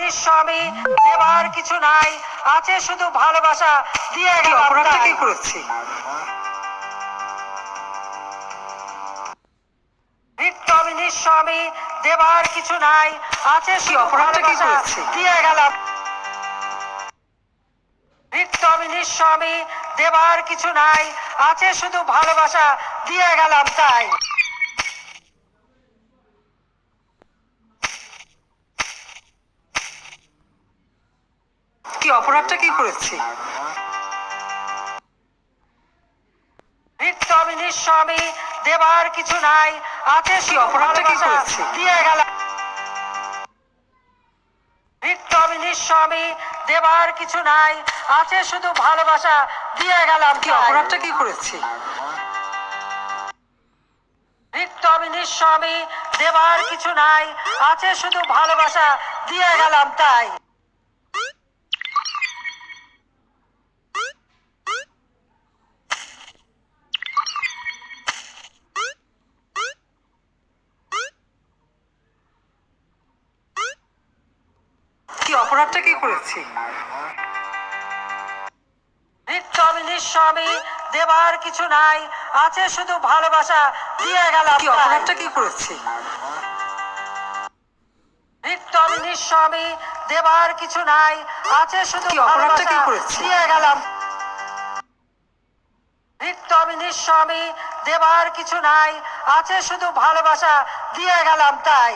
নিঃস্ব আমি দেবার কিছু নাই। আছে শুধু ভালোবাসা দিয়ে অপরাধটা কি করেছি? আমি নিঃস্ব আমি দেবার কিছু নাই। আছে শুধু ভালোবাসা দিয়ে গেলাম। আমি নিঃস্ব আমি দেবার কিছু নাই। আছে শুধু ভালোবাসা দিয়ে গেলাম তাই। কি অপরাধটা কি করেছি নিত্য আমি দেবার কিছু নাই আছে শুধু অপরাধটা কি করেছি? দিয়ে গেলাম নিত্য আমি দেবার কিছু নাই আছে শুধু ভালোবাসা দিয়ে গেলাম কি। অপরাধটা কি করেছি নিত্য আমি নিঃস্ব দেবার কিছু নাই আছে শুধু ভালোবাসা দিয়ে গেলাম তাই কি অপরাধটা কি করেছি? আমি দেবার কিছু নাই আছে শুধু ভালোবাসা দিয়ে গেলাম কি অপরাধটা কি করেছি? দেবার কিছু নাই আছে শুধু কি অপরাধটা কি করেছি? দিয়ে গেলাম নিত্য আমি নিঃস্ব আমি দেবার কিছু নাই আছে শুধু ভালোবাসা দিয়ে গেলাম তাই।